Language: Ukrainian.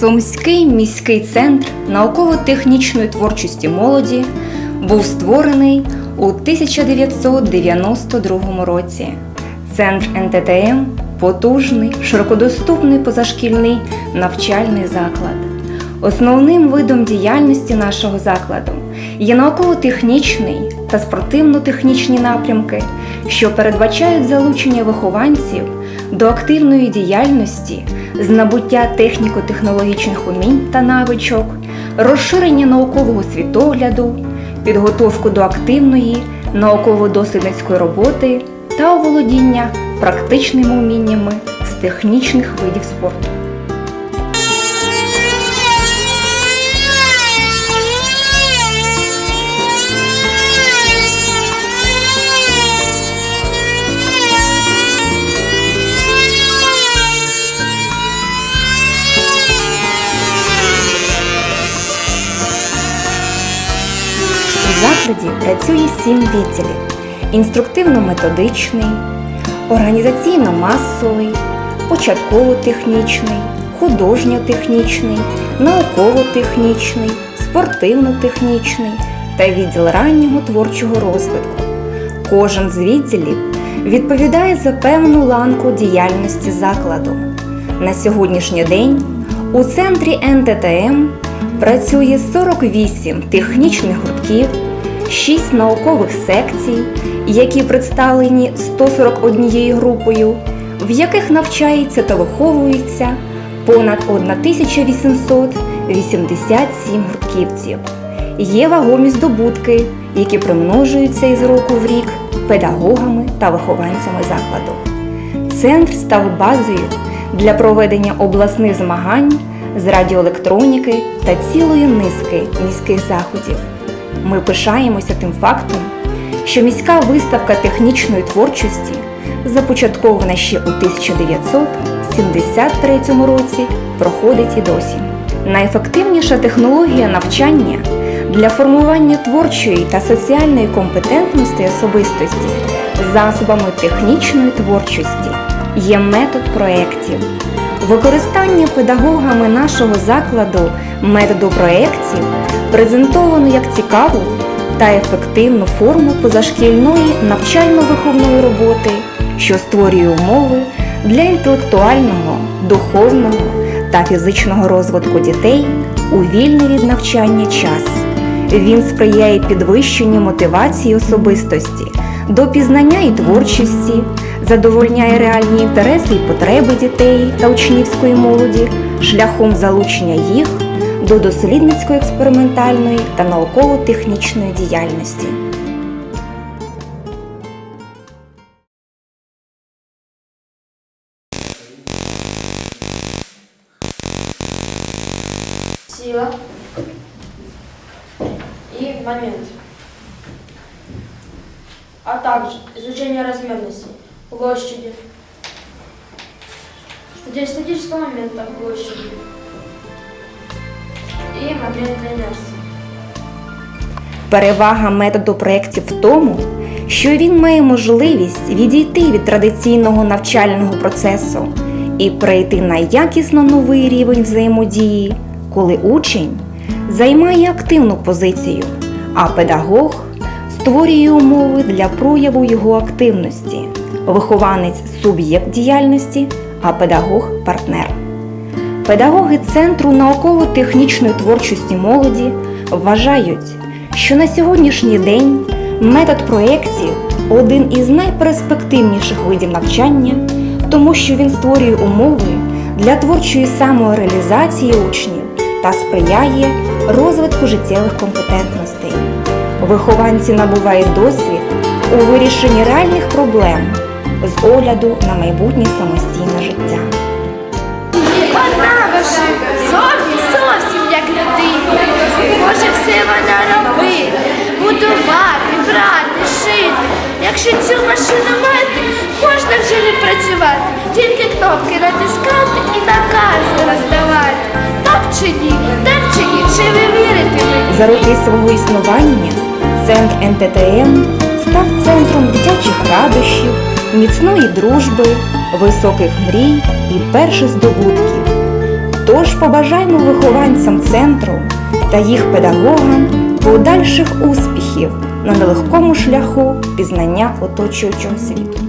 Сумський міський центр науково-технічної творчості молоді був створений у 1992 році. Центр НТТМ потужний, широкодоступний позашкільний навчальний заклад. Основним видом діяльності нашого закладу є науково-технічний та спортивно-технічні напрямки, що передбачають залучення вихованців до активної діяльності з набуття техніко-технологічних умінь та навичок, розширення наукового світогляду, підготовку до активної науково-дослідницької роботи та оволодіння практичними уміннями з технічних видів спорту. Закладі працює сім відділів: інструктивно-методичний, організаційно-масовий, початково-технічний, художньо-технічний, науково-технічний, спортивно-технічний та відділ раннього творчого розвитку. Кожен з відділів відповідає за певну ланку діяльності закладу. На сьогоднішній день у центрі НТТМ працює 48 технічних гуртків, 6 наукових секцій, які представлені 141 групою, в яких навчається та виховується понад 1887 гуртківців. Є вагомі здобутки, які примножуються із року в рік педагогами та вихованцями закладу. Центр став базою для проведення обласних змагань з радіоелектроніки та цілої низки міських заходів. Ми пишаємося тим фактом, що міська виставка технічної творчості, започаткована ще у 1973 році, проходить і досі. Найефективніша технологія навчання для формування творчої та соціальної компетентності особистості засобами технічної творчості є метод проєктів. Використання педагогами нашого закладу методу проєктів презентовано як цікаву та ефективну форму позашкільної навчально-виховної роботи, що створює умови для інтелектуального, духовного та фізичного розвитку дітей у вільний від навчання час. Він сприяє підвищенню мотивації особистості до пізнання і творчості, задовольняє реальні інтереси і потреби дітей та учнівської молоді шляхом залучення їх до дослідницької експериментальної та науково-технічної діяльності. сила и момент, а также изучение размерности, площади, стати- статического момента площади момента инерции. Перевага методу проєктів в тому, що він має можливість відійти від традиційного навчального процесу і перейти на якісно новий рівень взаємодії, коли учень займає активну позицію, а педагог створює умови для прояву його активності, вихованець суб'єкт діяльності, а педагог партнер. Педагоги Центру науково-технічної творчості молоді вважають, що на сьогоднішній день метод проєктів один із найперспективніших видів навчання, тому що він створює умови для творчої самореалізації учнів та сприяє розвитку життєвих компетентностей. Вихованці набувають досвід у вирішенні реальних проблем з огляду на майбутнє самостійне життя. Якщо цю машину мати, можна вже не працювати, тільки кнопки натискати і накази роздавати. Так чи ні, так чи ні, чи ви вірите мені? За роки свого існування центр НТТМ став центром дитячих радощів, міцної дружби, високих мрій і перших здобутків. Тож побажаємо вихованцям центру та їх педагогам подальших успіхів на нелегкому шляху пізнання оточуючого світу.